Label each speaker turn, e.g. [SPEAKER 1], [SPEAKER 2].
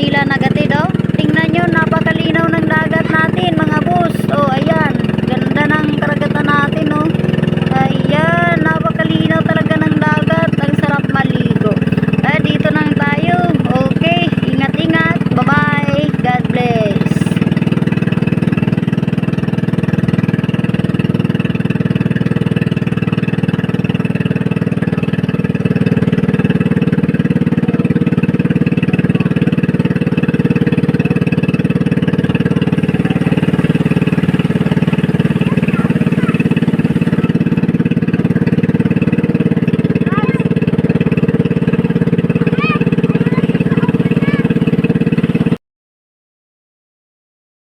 [SPEAKER 1] nila. Yung lolo nila nagatid oh. Tingnan nyo, napakalinaw ng